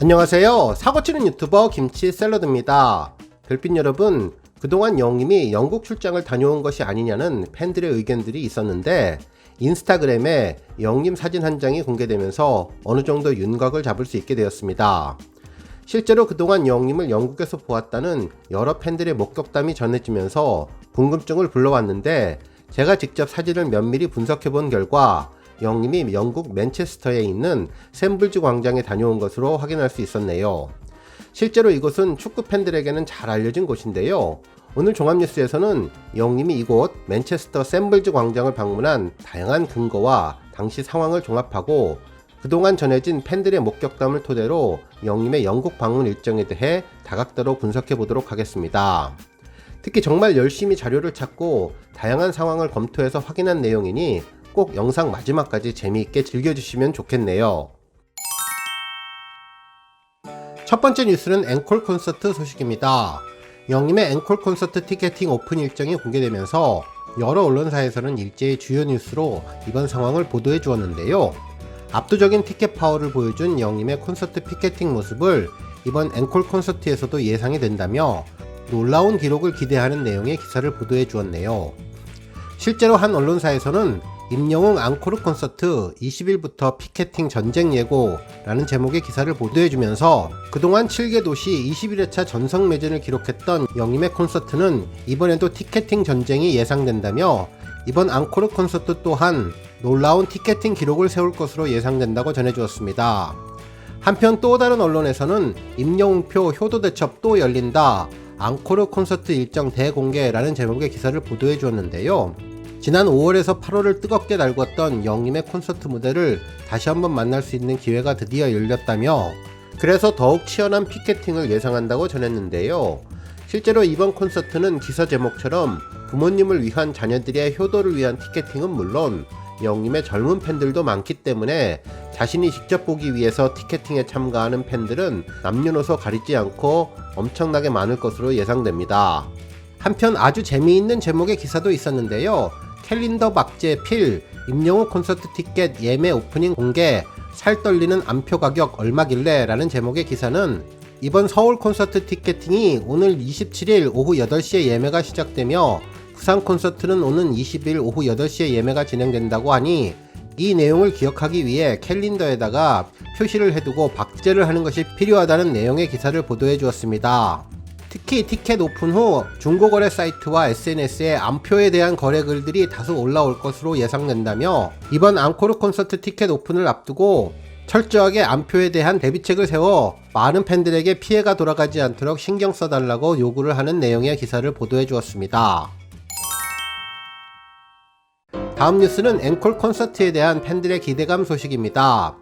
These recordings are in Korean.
안녕하세요. 사고치는 유튜버 김치 샐러드입니다. 별빛 여러분, 그동안 영님이 영국 출장을 다녀온 것이 아니냐는 팬들의 의견들이 있었는데 인스타그램에 영님 사진 한 장이 공개되면서 어느 정도 윤곽을 잡을 수 있게 되었습니다. 실제로 그동안 영님을 영국에서 보았다는 여러 팬들의 목격담이 전해지면서 궁금증을 불러왔는데 제가 직접 사진을 면밀히 분석해 본 결과 영님이 영국 맨체스터에 있는 샘블즈 광장에 다녀온 것으로 확인할 수 있었네요. 실제로 이곳은 축구 팬들에게는 잘 알려진 곳인데요. 오늘 종합뉴스에서는 영님이 이곳 맨체스터 샘블즈 광장을 방문한 다양한 근거와 당시 상황을 종합하고 그동안 전해진 팬들의 목격담을 토대로 영님의 영국 방문 일정에 대해 다각도로 분석해 보도록 하겠습니다. 특히 정말 열심히 자료를 찾고 다양한 상황을 검토해서 확인한 내용이니 꼭 영상 마지막까지 재미있게 즐겨주시면 좋겠네요. 첫 번째 뉴스는 앵콜 콘서트 소식입니다. 영님의 앵콜 콘서트 티켓팅 오픈 일정이 공개되면서 여러 언론사에서는 일제히 주요 뉴스로 이번 상황을 보도해 주었는데요. 압도적인 티켓 파워를 보여준 영님의 콘서트 피켓팅 모습을 이번 앵콜 콘서트에서도 예상이 된다며 놀라운 기록을 기대하는 내용의 기사를 보도해 주었네요. 실제로 한 언론사에서는 임영웅 앙코르 콘서트 20일부터 피켓팅 전쟁 예고라는 제목의 기사를 보도해주면서 그동안 7개 도시 21회차 전성 매진을 기록했던 영림의 콘서트는 이번에도 티켓팅 전쟁이 예상된다며 이번 앙코르 콘서트 또한 놀라운 티켓팅 기록을 세울 것으로 예상된다고 전해주었습니다. 한편 또 다른 언론에서는 임영웅표 효도 대첩 또 열린다. 앙코르 콘서트 일정 대공개라는 제목의 기사를 보도해 주었는데요. 지난 5월에서 8월을 뜨겁게 달궜던 영림의 콘서트 무대를 다시 한번 만날 수 있는 기회가 드디어 열렸다며 그래서 더욱 치열한 피켓팅을 예상한다고 전했는데요. 실제로 이번 콘서트는 기사 제목처럼 부모님을 위한 자녀들의 효도를 위한 티켓팅은 물론 영림의 젊은 팬들도 많기 때문에 자신이 직접 보기 위해서 티켓팅에 참가하는 팬들은 남녀노소 가리지 않고 엄청나게 많을 것으로 예상됩니다. 한편 아주 재미있는 제목의 기사도 있었는데요. 캘린더 박제 필 임영웅 콘서트 티켓 예매 오프닝 공개 살 떨리는 안표 가격 얼마길래 라는 제목의 기사는 이번 서울 콘서트 티켓팅이 오늘 27일 오후 8시에 예매가 시작되며 부산 콘서트는 오는 20일 오후 8시에 예매가 진행된다고 하니 이 내용을 기억하기 위해 캘린더에다가 표시를 해두고 박제를 하는 것이 필요하다는 내용의 기사를 보도해 주었습니다. 특히 티켓 오픈 후 중고거래 사이트와 SNS에 암표에 대한 거래 글들이 다소 올라올 것으로 예상된다며 이번 앙코르 콘서트 티켓 오픈을 앞두고 철저하게 암표에 대한 대비책을 세워 많은 팬들에게 피해가 돌아가지 않도록 신경 써달라고 요구를 하는 내용의 기사를 보도해 주었습니다. 다음 뉴스는 앵콜 콘서트에 대한 팬들의 기대감 소식입니다.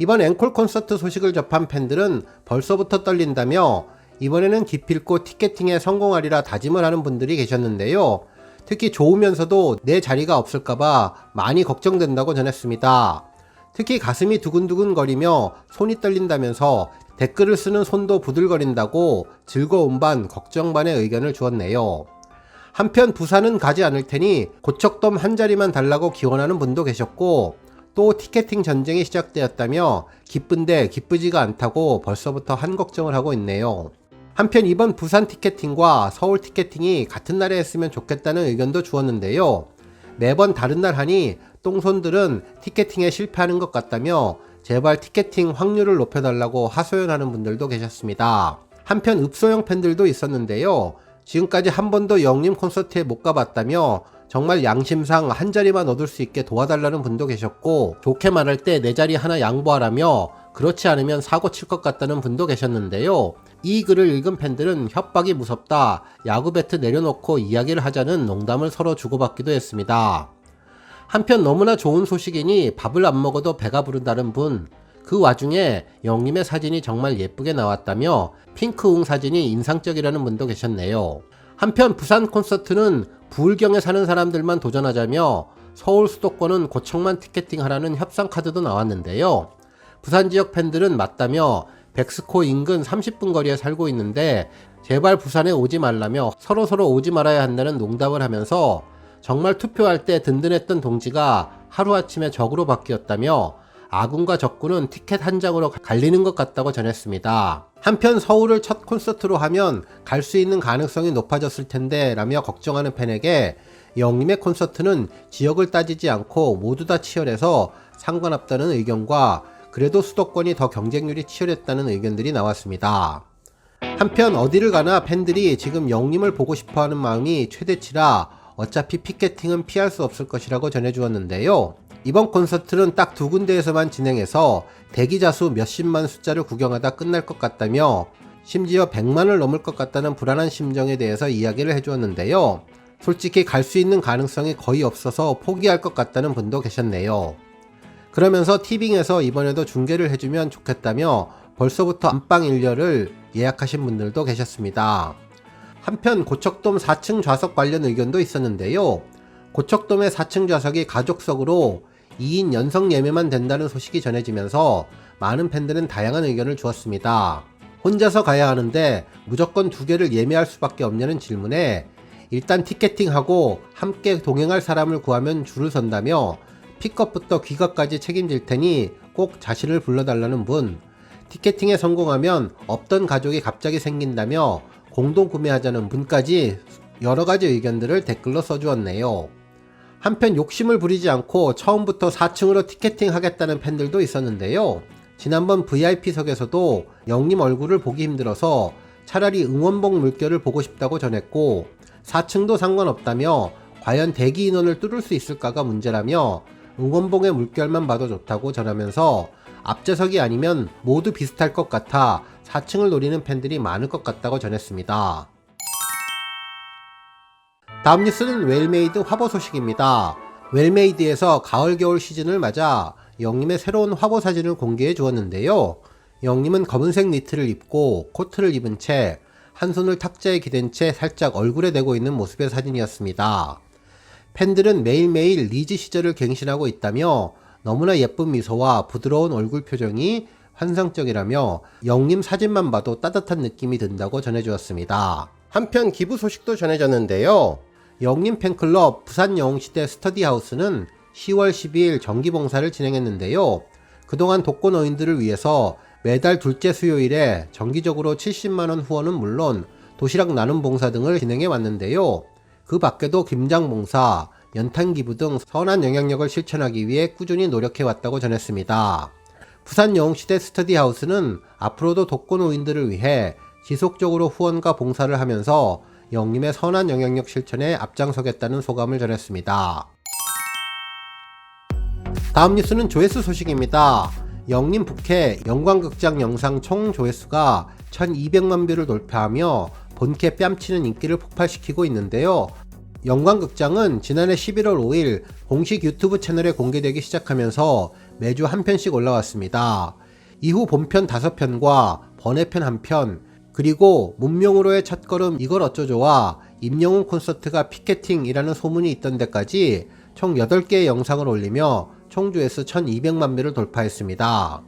이번 앵콜 콘서트 소식을 접한 팬들은 벌써부터 떨린다며 이번에는 기필코 티켓팅에 성공하리라 다짐을 하는 분들이 계셨는데요. 특히 좋으면서도 내 자리가 없을까봐 많이 걱정된다고 전했습니다. 특히 가슴이 두근두근 거리며 손이 떨린다면서 댓글을 쓰는 손도 부들거린다고 즐거움 반 걱정 반의 의견을 주었네요. 한편 부산은 가지 않을 테니 고척돔 한 자리만 달라고 기원하는 분도 계셨고 또 티켓팅 전쟁이 시작되었다며 기쁜데 기쁘지가 않다고 벌써부터 한 걱정을 하고 있네요. 한편 이번 부산 티켓팅과 서울 티켓팅이 같은 날에 했으면 좋겠다는 의견도 주었는데요. 매번 다른 날 하니 똥손들은 티켓팅에 실패하는 것 같다며 제발 티켓팅 확률을 높여달라고 하소연하는 분들도 계셨습니다. 한편 읍소형 팬들도 있었는데요. 지금까지 한 번도 영림 콘서트에 못 가봤다며 정말 양심상 한 자리만 얻을 수 있게 도와달라는 분도 계셨고 좋게 말할 때 내 자리 하나 양보하라며 그렇지 않으면 사고 칠 것 같다는 분도 계셨는데요. 이 글을 읽은 팬들은 협박이 무섭다. 야구 배트 내려놓고 이야기를 하자는 농담을 서로 주고받기도 했습니다. 한편 너무나 좋은 소식이니 밥을 안 먹어도 배가 부른다는 분. 그 와중에 영림의 사진이 정말 예쁘게 나왔다며 핑크웅 사진이 인상적이라는 분도 계셨네요. 한편 부산 콘서트는 부울경에 사는 사람들만 도전하자며 서울 수도권은 고척만 티켓팅 하라는 협상 카드도 나왔는데요. 부산 지역 팬들은 맞다며 백스코 인근 30분 거리에 살고 있는데 제발 부산에 오지 말라며 서로 서로 오지 말아야 한다는 농담을 하면서 정말 투표할 때 든든했던 동지가 하루아침에 적으로 바뀌었다며 아군과 적군은 티켓 한 장으로 갈리는 것 같다고 전했습니다. 한편 서울을 첫 콘서트로 하면 갈 수 있는 가능성이 높아졌을 텐데 라며 걱정하는 팬에게 영림의 콘서트는 지역을 따지지 않고 모두 다 치열해서 상관없다는 의견과 그래도 수도권이 더 경쟁률이 치열했다는 의견들이 나왔습니다. 한편 어디를 가나 팬들이 지금 영림을 보고 싶어 하는 마음이 최대치라 어차피 피켓팅은 피할 수 없을 것이라고 전해주었는데요. 이번 콘서트는 딱 두 군데에서만 진행해서 대기자 수 몇십만 숫자를 구경하다 끝날 것 같다며 심지어 100만을 넘을 것 같다는 불안한 심정에 대해서 이야기를 해주었는데요. 솔직히 갈 수 있는 가능성이 거의 없어서 포기할 것 같다는 분도 계셨네요. 그러면서 티빙에서 이번에도 중계를 해주면 좋겠다며 벌써부터 안방 일렬을 예약하신 분들도 계셨습니다. 한편 고척돔 4층 좌석 관련 의견도 있었는데요. 고척돔의 4층 좌석이 가족석으로 2인 연성 예매만 된다는 소식이 전해지면서 많은 팬들은 다양한 의견을 주었습니다. 혼자서 가야 하는데 무조건 두 개를 예매할 수밖에 없냐는 질문에 일단 티켓팅하고 함께 동행할 사람을 구하면 줄을 선다며 픽업부터 귀가까지 책임질 테니 꼭 자신을 불러달라는 분, 티켓팅에 성공하면 없던 가족이 갑자기 생긴다며 공동 구매하자는 분까지 여러 가지 의견들을 댓글로 써주었네요. 한편 욕심을 부리지 않고 처음부터 4층으로 티켓팅 하겠다는 팬들도 있었는데요. 지난번 VIP석에서도 영님 얼굴을 보기 힘들어서 차라리 응원봉 물결을 보고 싶다고 전했고 4층도 상관없다며 과연 대기 인원을 뚫을 수 있을까가 문제라며 응원봉의 물결만 봐도 좋다고 전하면서 앞좌석이 아니면 모두 비슷할 것 같아 4층을 노리는 팬들이 많을 것 같다고 전했습니다. 다음 뉴스는 웰메이드 화보 소식입니다. 웰메이드에서 가을 겨울 시즌을 맞아 영님의 새로운 화보 사진을 공개해 주었는데요. 영님은 검은색 니트를 입고 코트를 입은 채 한 손을 탁자에 기댄 채 살짝 얼굴에 대고 있는 모습의 사진이었습니다. 팬들은 매일매일 리즈 시절을 갱신하고 있다며 너무나 예쁜 미소와 부드러운 얼굴 표정이 환상적이라며 영님 사진만 봐도 따뜻한 느낌이 든다고 전해주었습니다. 한편 기부 소식도 전해졌는데요. 영림 팬클럽 부산 영웅시대 스터디하우스는 10월 12일 정기봉사를 진행했는데요. 그동안 독거 노인들을 위해서 매달 둘째 수요일에 정기적으로 70만원 후원은 물론 도시락 나눔 봉사 등을 진행해 왔는데요. 그 밖에도 김장 봉사, 연탄 기부 등 선한 영향력을 실천하기 위해 꾸준히 노력해 왔다고 전했습니다. 부산 영웅시대 스터디하우스는 앞으로도 독거노인들을 위해 지속적으로 후원과 봉사를 하면서 영림의 선한 영향력 실천에 앞장서겠다는 소감을 전했습니다. 다음 뉴스는 조회수 소식입니다. 영림 북해 영광극장 영상 총 조회수가 1200만 뷰를 돌파하며 본캐 뺨치는 인기를 폭발시키고 있는데요. 영광극장은 지난해 11월 5일 공식 유튜브 채널에 공개되기 시작하면서 매주 한 편씩 올라왔습니다. 이후 본편 5편과 번외편 1편, 그리고 문명으로의 첫걸음 이걸 어쩌죠와 임영웅 콘서트가 피켓팅이라는 소문이 있던 데까지 총 8개의 영상을 올리며 총 조회수 1200만 뷰를 돌파했습니다.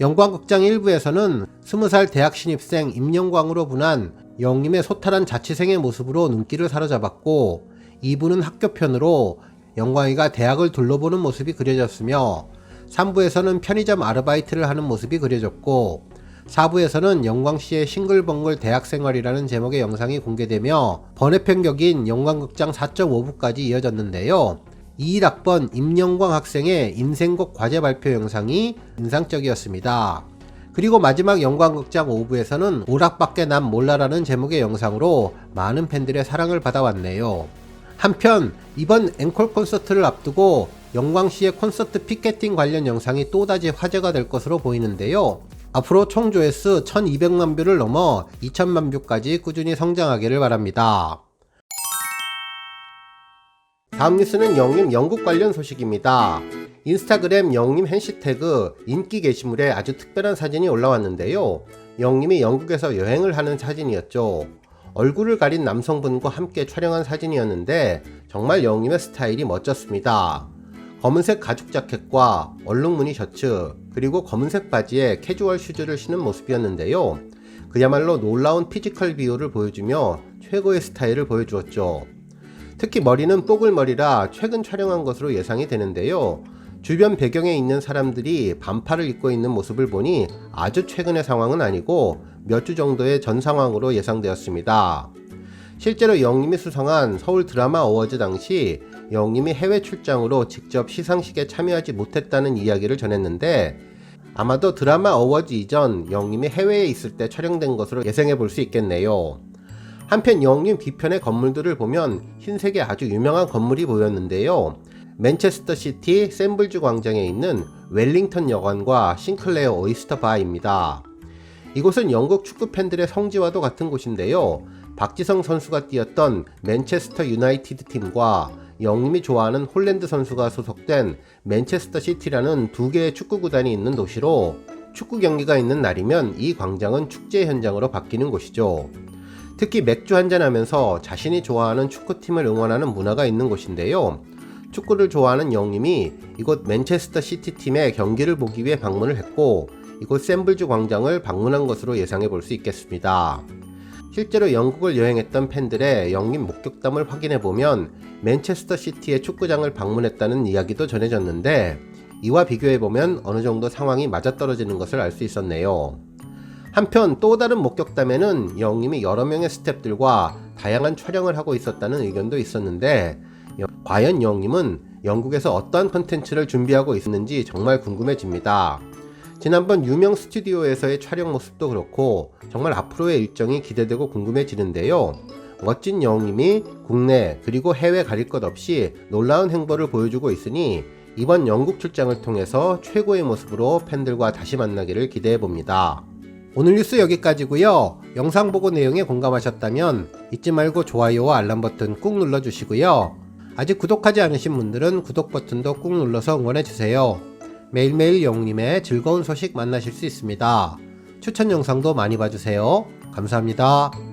영광극장 1부에서는 20살 대학 신입생 임영광으로 분한 영림의 소탈한 자취생의 모습으로 눈길을 사로잡았고 2부는 학교편으로 영광이가 대학을 둘러보는 모습이 그려졌으며 3부에서는 편의점 아르바이트를 하는 모습이 그려졌고 4부에서는 영광씨의 싱글벙글 대학생활이라는 제목의 영상이 공개되며 번외편 격인 영광극장 4.5부까지 이어졌는데요. 21학번 임영광 학생의 인생곡 과제 발표 영상이 인상적이었습니다. 그리고 마지막 영광극장 5부에서는 오락밖에 난 몰라라는 제목의 영상으로 많은 팬들의 사랑을 받아왔네요. 한편 이번 앵콜 콘서트를 앞두고 영광씨의 콘서트 피켓팅 관련 영상이 또다시 화제가 될 것으로 보이는데요. 앞으로 총 조회수 1200만 뷰를 넘어 2000만 뷰까지 꾸준히 성장하기를 바랍니다. 다음 뉴스는 영림 영국 관련 소식입니다. 인스타그램 영림 해시태그 인기 게시물에 아주 특별한 사진이 올라왔는데요. 영림이 영국에서 여행을 하는 사진이었죠. 얼굴을 가린 남성분과 함께 촬영한 사진이었는데 정말 영림의 스타일이 멋졌습니다. 검은색 가죽 자켓과 얼룩무늬 셔츠 그리고 검은색 바지에 캐주얼 슈즈를 신은 모습이었는데요. 그야말로 놀라운 피지컬 비율을 보여주며 최고의 스타일을 보여주었죠. 특히 머리는 뽀글머리라 최근 촬영한 것으로 예상이 되는데요. 주변 배경에 있는 사람들이 반팔을 입고 있는 모습을 보니 아주 최근의 상황은 아니고 몇 주 정도의 전 상황으로 예상되었습니다. 실제로 영님이 수상한 서울 드라마 어워즈 당시 영님이 해외 출장으로 직접 시상식에 참여하지 못했다는 이야기를 전했는데 아마도 드라마 어워즈 이전 영님이 해외에 있을 때 촬영된 것으로 예상해 볼 수 있겠네요. 한편 영님 뒤편의 건물들을 보면 흰색의 아주 유명한 건물이 보였는데요. 맨체스터 시티 샘블즈 광장에 있는 웰링턴 여관과 싱클레어 오이스터 바입니다. 이곳은 영국 축구 팬들의 성지와도 같은 곳인데요. 박지성 선수가 뛰었던 맨체스터 유나이티드 팀과 영님이 좋아하는 홀랜드 선수가 소속된 맨체스터 시티라는 두 개의 축구 구단이 있는 도시로 축구 경기가 있는 날이면 이 광장은 축제 현장으로 바뀌는 곳이죠. 특히 맥주 한잔 하면서 자신이 좋아하는 축구팀을 응원하는 문화가 있는 곳인데요. 축구를 좋아하는 영님이 이곳 맨체스터 시티 팀의 경기를 보기 위해 방문을 했고 이곳 샘블즈 광장을 방문한 것으로 예상해 볼 수 있겠습니다. 실제로 영국을 여행했던 팬들의 영님 목격담을 확인해 보면 맨체스터 시티의 축구장을 방문했다는 이야기도 전해졌는데 이와 비교해 보면 어느 정도 상황이 맞아떨어지는 것을 알 수 있었네요. 한편 또 다른 목격담에는 영님이 여러 명의 스탭들과 다양한 촬영을 하고 있었다는 의견도 있었는데 여- 과연 영님은 영국에서 어떠한 컨텐츠를 준비하고 있었는지 정말 궁금해집니다. 지난번 유명 스튜디오에서의 촬영 모습도 그렇고 정말 앞으로의 일정이 기대되고 궁금해지는데요. 멋진 영님이 국내 그리고 해외 가릴 것 없이 놀라운 행보를 보여주고 있으니 이번 영국 출장을 통해서 최고의 모습으로 팬들과 다시 만나기를 기대해 봅니다. 오늘 뉴스 여기까지고요. 영상 보고 내용에 공감하셨다면 잊지 말고 좋아요와 알람 버튼 꾹 눌러주시고요. 아직 구독하지 않으신 분들은 구독 버튼도 꾹 눌러서 응원해주세요. 매일매일 영님의 즐거운 소식 만나실 수 있습니다. 추천 영상도 많이 봐주세요. 감사합니다.